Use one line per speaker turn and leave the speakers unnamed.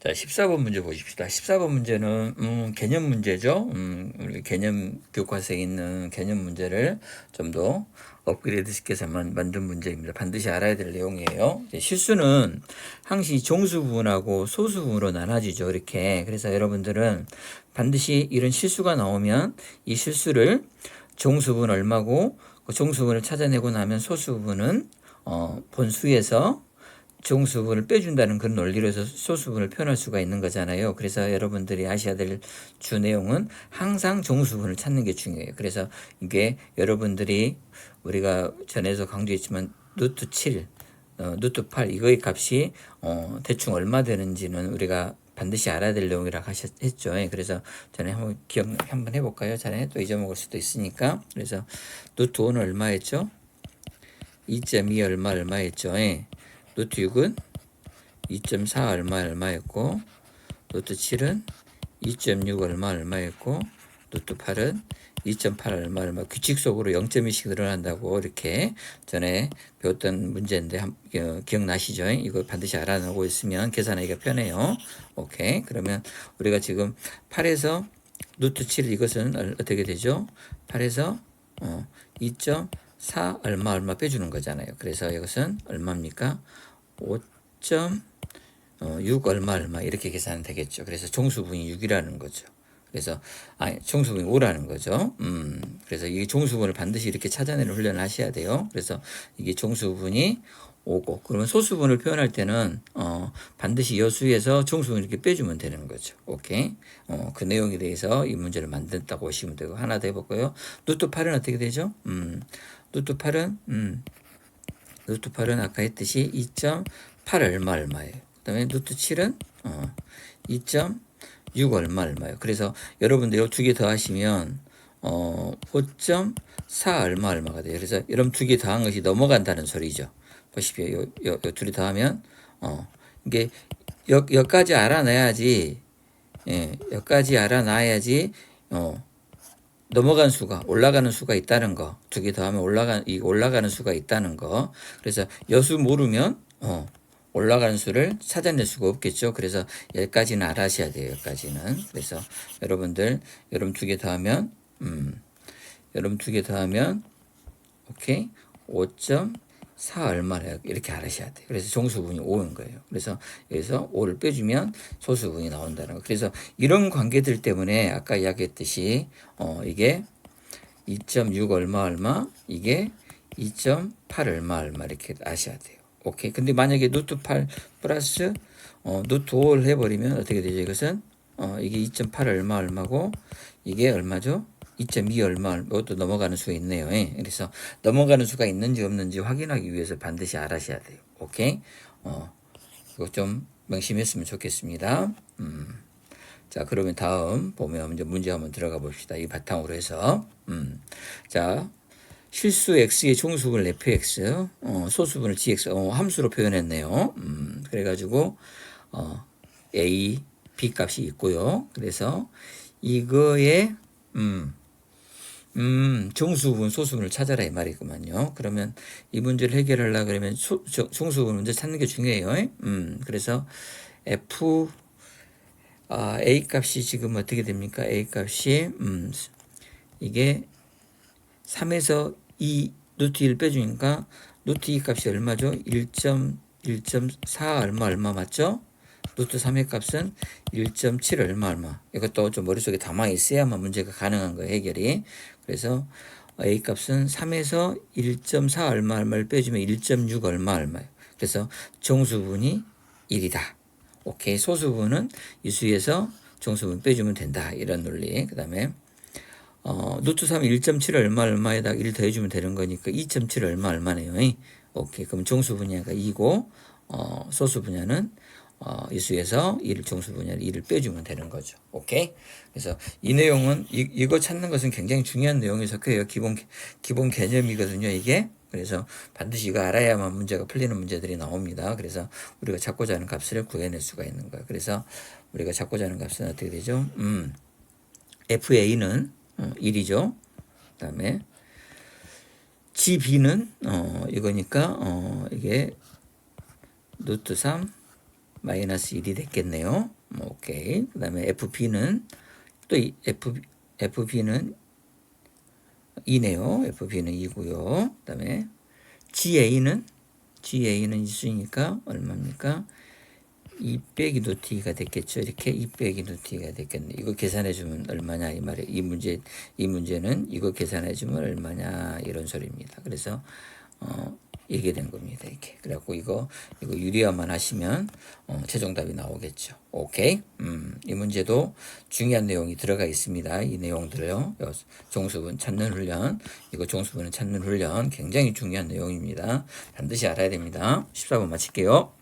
자, 14번 문제 보십시다. 14번 문제는 음, 개념 문제죠. 음, 우리 개념 교과서에 있는 개념 문제를 좀 더 업그레이드 시켜서 만, 만든 문제입니다. 반드시 알아야 될 내용이에요. 실수는 항시 종수 부분하고 소수 부분으로 나눠지죠. 이렇게. 그래서 여러분들은 반드시 이런 실수가 나오면 이 실수를 종수 부분 얼마고 그 종수 부분을 찾아내고 나면 소수 부분은 어, 본수에서 종수분을 빼준다는 그런 논리로 해서 소수분을 표현할 수가 있는 거잖아요. 그래서 여러분들이 아셔야 될 주 내용은 항상 종수분을 찾는 게 중요해요. 그래서 이게 여러분들이 우리가 전에도 강조했지만 루트 7, 어, 루트 8 이거의 값이 어, 대충 얼마 되는지는 우리가 반드시 알아야 될 내용이라고 하셨죠. 예, 그래서 전에 한번 기억 한번 해볼까요? 전에 또 잊어먹을 수도 있으니까. 그래서 루트 5는 얼마였죠? 2.2 얼마 얼마였죠? 예. 노트 6은 2.4 얼마 얼마였고 노트 7은 2.6 얼마 얼마였고 노트 8은 2.8 얼마 얼마 규칙 속으로 0.2씩 늘어난다고 이렇게 전에 배웠던 문제인데 한, 어, 기억나시죠? 이거 반드시 알아놓고 있으면 계산하기가 편해요. 오케이 그러면 우리가 지금 8에서 노트 7 이것은 얼- 어떻게 되죠? 8에서 어, 2.4 얼마 얼마 빼주는 거잖아요. 그래서 이것은 얼마입니까? 5.6 얼마 얼마 이렇게 계산은 되겠죠. 그래서 종수분이 6이라는 거죠. 그래서 아니 종수분이 5라는 거죠. 음, 그래서 이 종수분을 반드시 이렇게 찾아내는 훈련을 하셔야 돼요. 그래서 이게 종수분이 5고 그러면 소수분을 표현할 때는 어, 반드시 여수에서 종수분을 이렇게 빼주면 되는 거죠. 오케이. 어, 그 내용에 대해서 이 문제를 만든다고 보시면 되고 하나 더 해볼까요? 루트 8은 어떻게 되죠? 음, 루트 8은 음, 루트 8은 아까 했듯이 2.8 얼마 얼마예요. 그 다음에 루트 7은 어, 2.6 얼마 얼마예요. 그래서 여러분들 이두개 더 하시면 어, 5.4 얼마 얼마가 돼요. 그래서 여러분 두 개 더 한 것이 넘어간다는 소리죠. 보십시오. 요, 요, 요 둘이 더 하면 어, 이게 여, 여기까지 알아내야지 예, 여기까지 알아놔야지 어, 넘어간 수가 올라가는 수가 있다는 거 두 개 더하면 올라가 이 올라가는 수가 있다는 거 그래서 여수 모르면 어 올라가는 수를 찾아낼 수가 없겠죠. 그래서 여기까지는 알아셔야 돼요 여기까지는. 그래서 여러분들 여러분 두 개 더하면 음 여러분 두 개 더하면 오케이? 5.4 얼마래요 이렇게 알아셔야 돼요. 그래서 종수분이 5인 거예요. 그래서 여기서 5를 빼주면 소수분이 나온다는 거. 그래서 이런 관계들 때문에 아까 이야기했듯이 어 이게 2.6 얼마 얼마 이게 2.8 얼마 얼마 이렇게 아셔야 돼요 오케이 근데 만약에 노트 8 플러스 어 노트 5를 해버리면 어떻게 되죠 이것은 어 이게 2.8 얼마 얼마고 이게 얼마죠 2.2 얼마 이것도 넘어가는 수가 있네요. 예. 그래서 넘어가는 수가 있는지 없는지 확인하기 위해서 반드시 알아셔야 돼요. 오케이? 어, 이거 좀 명심했으면 좋겠습니다. 음. 자, 그러면 다음 보면 이제 문제 한번 들어가 봅시다. 이 바탕으로 해서. 음. 자, 실수 x의 종수분을 fx, 어, 소수분을 gx, 어, 함수로 표현했네요. 음, 그래가지고, 어, a, b 값이 있고요. 그래서 이거에, 음, 음, 정수분, 소수분을 찾아라 이 말이구만요. 그러면 이 문제를 해결하려 그러면 소, 저, 정수분 문제 찾는 게 중요해요. 음, 그래서 f 아, a 값이 지금 어떻게 됩니까? a 값이 음, 이게 3에서 2 루트 1 빼주니까 루트 2 값이 얼마죠? 1.1.4 얼마 얼마 맞죠? 루트 3의 값은 1.7 얼마 얼마. 이것도 좀 머릿속에 담아 있어야만 문제가 가능한 거예요, 해결이. 그래서 A 값은 3에서 1.4 얼마 얼마를 빼주면 1.6 얼마 얼마예요. 그래서 정수분이 1이다. 오케이. 소수분은 이 수에서 정수분 빼주면 된다. 이런 논리. 그 다음에 어, 루트 3 1.7 얼마 얼마에다가 1 더해주면 되는 거니까 2.7 얼마 얼마네요. 오케이. 그럼 정수 분야가 2고, 어, 소수 분야는 어, 이 수에서 1 정수 분야를 1을 빼주면 되는 거죠. 오케이. 그래서 이 내용은 이, 이거 찾는 것은 굉장히 중요한 내용이 적혀요. 기본 기본 개념이거든요. 이게. 그래서 반드시 이거 알아야만 문제가 풀리는 문제들이 나옵니다. 그래서 우리가 찾고자 하는 값을 구해낼 수가 있는 거예요. 그래서 우리가 찾고자 하는 값은 어떻게 되죠? 음, FA는 어, 1이죠. 그 다음에 GB는 어 이거니까 어 이게 루트 3 마이너스 1이 됐겠네요. 뭐, 오케이. 그 다음에 FP는 또 이 F FB는 2네요. FB는 2고요. 그 다음에 GA는 GA는 이수니까 얼마입니까? 2 빼기 노트가 됐겠죠. 이렇게 2 빼기 노트가 됐겠네. 이거 계산해 주면 얼마냐 이 말이에요. 이 문제 이 문제는 이거 계산해 주면 얼마냐 이런 소리입니다. 그래서 어 이게 된 겁니다. 이렇게. 그래갖고 이거 이거 유리화만 하시면 어, 최종 답이 나오겠죠. 오케이. 음, 이 문제도 중요한 내용이 들어가 있습니다. 이 내용들요. 요 종수분 찾는 훈련, 이거 종수분을 찾는 훈련 굉장히 중요한 내용입니다. 반드시 알아야 됩니다. 14번 마칠게요.